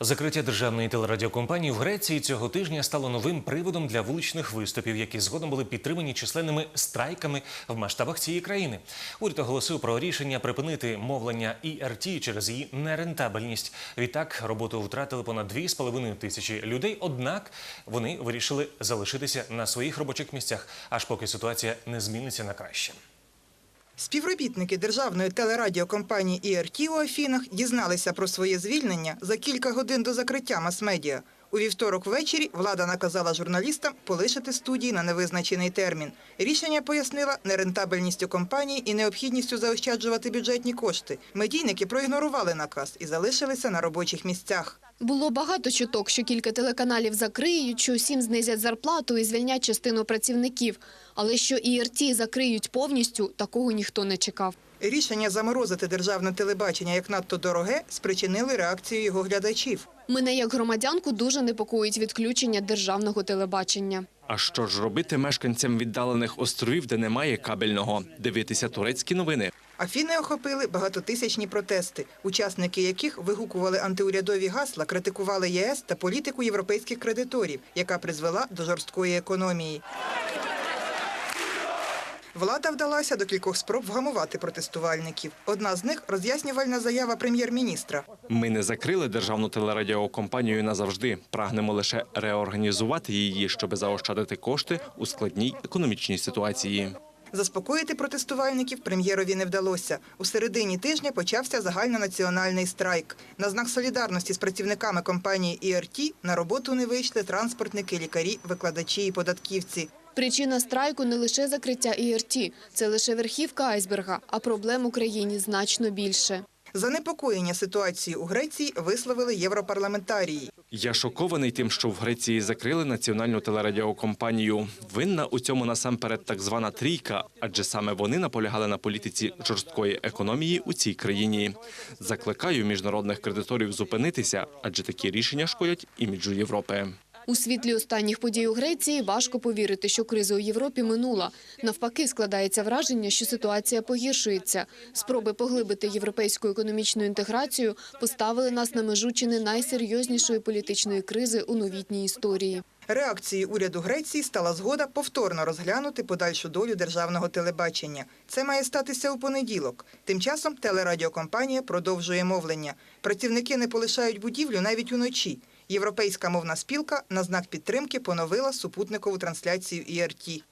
Закриття державної телерадіокомпанії в Греції цього тижня стало новим приводом для вуличних виступів, які згодом були підтримані численними страйками в масштабах цієї країни. Уряд оголосив про рішення припинити мовлення ІРТ через її нерентабельність. Відтак роботу втратили понад 2,5 тисячі людей. Однак вони вирішили залишитися на своїх робочих місцях, аж поки ситуація не зміниться на краще. Співробітники державної телерадіокомпанії ІРТ у Афінах дізналися про своє звільнення за кілька годин до закриття мас-медіа. У вівторок ввечері влада наказала журналістам полишити студії на невизначений термін. Рішення пояснила нерентабельністю компанії і необхідністю заощаджувати бюджетні кошти. Медійники проігнорували наказ і залишилися на робочих місцях. Було багато чуток, що кілька телеканалів закриють, що усім знизять зарплату і звільнять частину працівників. Але що ІРТ закриють повністю, такого ніхто не чекав. Рішення заморозити державне телебачення як надто дороге спричинили реакцію його глядачів. Мене як громадянку дуже непокоїть відключення державного телебачення. А що ж робити мешканцям віддалених островів, де немає кабельного? Дивитися турецькі новини. Афіни охопили багатотисячні протести, учасники яких вигукували антиурядові гасла, критикували ЄС та політику європейських кредиторів, яка призвела до жорсткої економії. Влада вдалася до кількох спроб вгамувати протестувальників. Одна з них роз'яснювальна заява прем'єр-міністра. Ми не закрили державну телерадіокомпанію назавжди. Прагнемо лише реорганізувати її, щоб заощадити кошти у складній економічній ситуації. Заспокоїти протестувальників прем'єрові не вдалося. У середині тижня почався загальнонаціональний страйк. На знак солідарності з працівниками компанії ІРТ на роботу не вийшли транспортники, лікарі, викладачі і податківці. Причина страйку не лише закриття ІРТ, це лише верхівка айсберга, а проблем в Україні значно більше. Занепокоєння ситуації у Греції висловили європарламентарії. Я шокований тим, що в Греції закрили національну телерадіокомпанію. Винна у цьому насамперед так звана трійка, адже саме вони наполягали на політиці жорсткої економії у цій країні. Закликаю міжнародних кредиторів зупинитися, адже такі рішення шкодять іміджу Європи. У світлі останніх подій у Греції важко повірити, що криза у Європі минула. Навпаки, складається враження, що ситуація погіршується. Спроби поглибити європейську економічну інтеграцію поставили нас на межу чи не найсерйознішої політичної кризи у новітній історії. Реакцією уряду Греції стала згода повторно розглянути подальшу долю державного телебачення. Це має статися у понеділок. Тим часом телерадіокомпанія продовжує мовлення. Працівники не полишають будівлю навіть уночі. Європейська мовна спілка на знак підтримки поновила супутникову трансляцію ІРТ.